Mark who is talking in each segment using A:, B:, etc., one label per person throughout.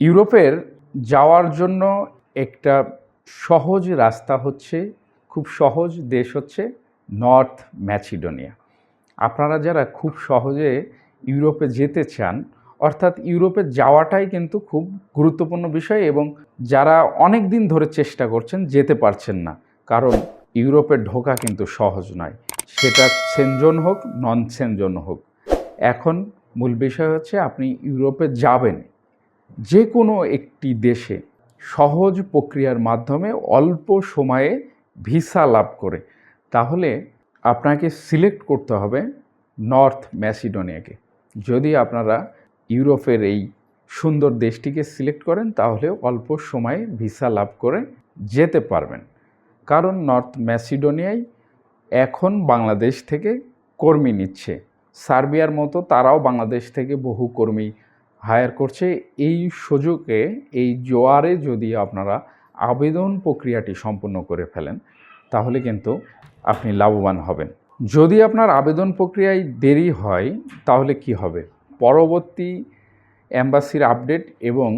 A: ইউরোপের যাওয়ার জন্য একটা সহজ রাস্তা হচ্ছে, খুব সহজ দেশ হচ্ছে নর্থ ম্যাসিডোনিয়া। আপনারা যারা খুব সহজে ইউরোপে যেতে চান, অর্থাৎ ইউরোপে যাওয়াটাই কিন্তু খুব গুরুত্বপূর্ণ বিষয় এবং যারা অনেক দিন ধরে চেষ্টা করছেন যেতে পারছেন না, কারণ ইউরোপে ঢোকা কিন্তু সহজ নয়। সেটা সেনজন হোক নন সেনজন হোক। এখন মূল বিষয় হচ্ছে আপনি ইউরোপে যাবেন। যে কোনো একটি দেশে সহজ প্রক্রিয়ার মাধ্যমে অল্প সময়ে ভিসা লাভ করে, তাহলে আপনাকে সিলেক্ট করতে হবে নর্থ ম্যাসিডোনিয়াকে। যদি আপনারা ইউরোপের এই সুন্দর দেশটিকে সিলেক্ট করেন, তাহলে অল্প সময়ে ভিসা লাভ করে যেতে পারবেন। কারণ নর্থ ম্যাসিডোনিয়ায় এখন বাংলাদেশ থেকে কর্মী নিচ্ছে। সার্বিয়ার মতো তারাও বাংলাদেশ থেকে বহু কর্মী হায়ার করছে, এই সুযোগে, এই জোয়ারে যদি আপনারা আবেদন প্রক্রিয়াটি সম্পূর্ণ করে ফেলেন, তাহলে কিন্তু আপনি লাভবান হবেন। যদি আপনার আবেদন প্রক্রিয়ায় দেরি হয়, তাহলে কি হবে? পরবর্তী অ্যাম্বাসির আপডেট এবং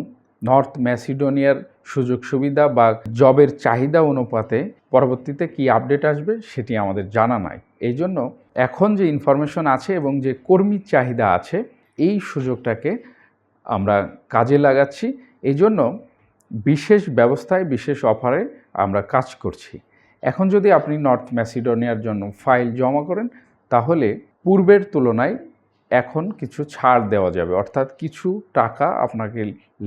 A: নর্থ ম্যাসিডোনিয়ার সুযোগ সুবিধা বা জবের চাহিদা অনুপাতে পরবর্তীতে কি আপডেট আসবে, সেটি আমাদের জানা নাই। এই জন্য এখন যে ইনফরমেশন আছে এবং যে কর্মীর চাহিদা আছে, এই সুযোগটাকে আমরা কাজে লাগাচ্ছি। এই জন্য বিশেষ ব্যবস্থায়, বিশেষ অফারে আমরা কাজ করছি। এখন যদি আপনি নর্থ ম্যাসিডোনিয়ার জন্য ফাইল জমা করেন, তাহলে পূর্বের তুলনায় এখন কিছু ছাড় দেওয়া যাবে। অর্থাৎ কিছু টাকা আপনাকে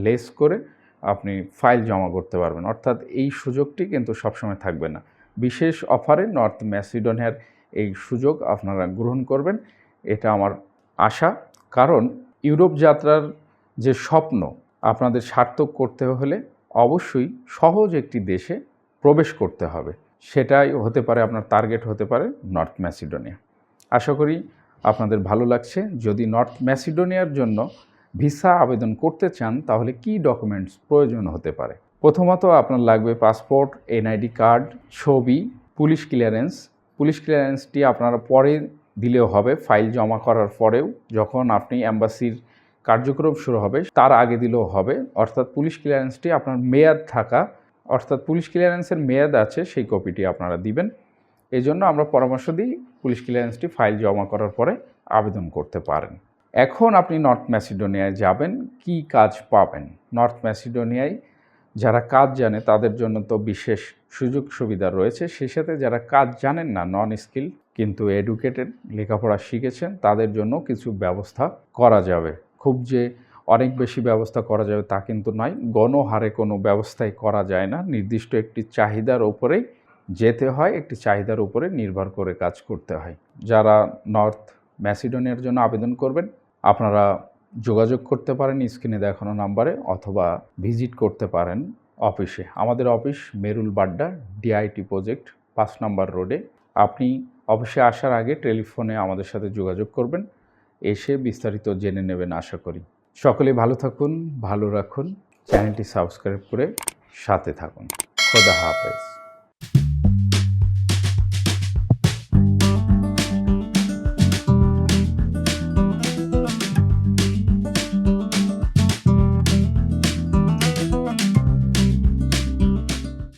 A: লেস করে আপনি ফাইল জমা করতে পারবেন। অর্থাৎ এই সুযোগটি কিন্তু সবসময় থাকবে না। বিশেষ অফারে নর্থ ম্যাসিডোনিয়ার এই সুযোগ আপনারা গ্রহণ করবেন, এটা আমার আশা। কারণ ইউরোপ যাত্রার যে স্বপ্ন আপনাদের সার্থক করতে হলে অবশ্যই সহজ একটি দেশে প্রবেশ করতে হবে। সেটাই হতে পারে আপনার টার্গেট হতে পারে নর্থ ম্যাসিডোনিয়া আশা করি আপনাদের ভালো লাগছে। যদি নর্থ ম্যাসিডোনিয়ার জন্য ভিসা আবেদন করতে চান, তাহলে কি ডকুমেন্টস প্রয়োজন হতে পারে? প্রথমত আপনার লাগবে পাসপোর্ট এনআইডি কার্ড ছবি পুলিশ ক্লিয়ারেন্স পুলিশ ক্লিয়ারেন্সটি আপনারা পরে দিলেও হবে। ফাইল জমা করার পরেও যখন আপনি অ্যাম্বাসির কার্যক্রম শুরু হবে, তার আগে দিলেও হবে। অর্থাৎ পুলিশ ক্লিয়ারেন্সটি আপনার মেয়াদ থাকা, অর্থাৎ পুলিশ ক্লিয়ারেন্সের মেয়াদ আছে, সেই কপিটি আপনারা দিবেন। এই জন্য আমরা পরামর্শ দিই পুলিশ ক্লিয়ারেন্সটি ফাইল জমা করার পরে আবেদন করতে পারেন। এখন আপনি নর্থ ম্যাসিডোনিয়ায় যাবেন, কি কাজ পাবেন? নর্থ ম্যাসিডোনিয়ায় যারা কাজ জানে, তাদের জন্য তো বিশেষ সুযোগ সুবিধা রয়েছে। সেই সাথে যারা কাজ জানেন না নন স্কিল কিন্তু এডুকেটেড লেখাপড়া শিখেছেন, তাদের জন্য কিছু ব্যবস্থা করা যাবে। খুব যে অনেক বেশি ব্যবস্থা করা যাবে তা কিন্তু নয়। গণহারে কোনো ব্যবস্থাই করা যায় না। নির্দিষ্ট একটি চাহিদার ওপরেই যেতে হয়, একটি চাহিদার উপরে নির্ভর করে কাজ করতে হয়। যারা নর্থ ম্যাসিডোনিয়ার জন্য আবেদন করবেন, আপনারা যোগাযোগ করতে পারেন, স্ক্রিনে দেখানো নাম্বারে অথবা ভিজিট করতে পারেন অফিসে। আমাদের office Merul Badda, DIT project, পাঁচ নম্বর রোডে। আপনি অফিসে আসার আগে টেলিফোনে আমাদের সাথে যোগাযোগ করবেন। এসে বিস্তারিত জেনে নেবেন আশা করি। সকলে ভালো থাকুন, ভালো রাখুন। চ্যানেলটি সাবস্ক্রাইব করে সাথে থাকুন। খোদা হাফেজ।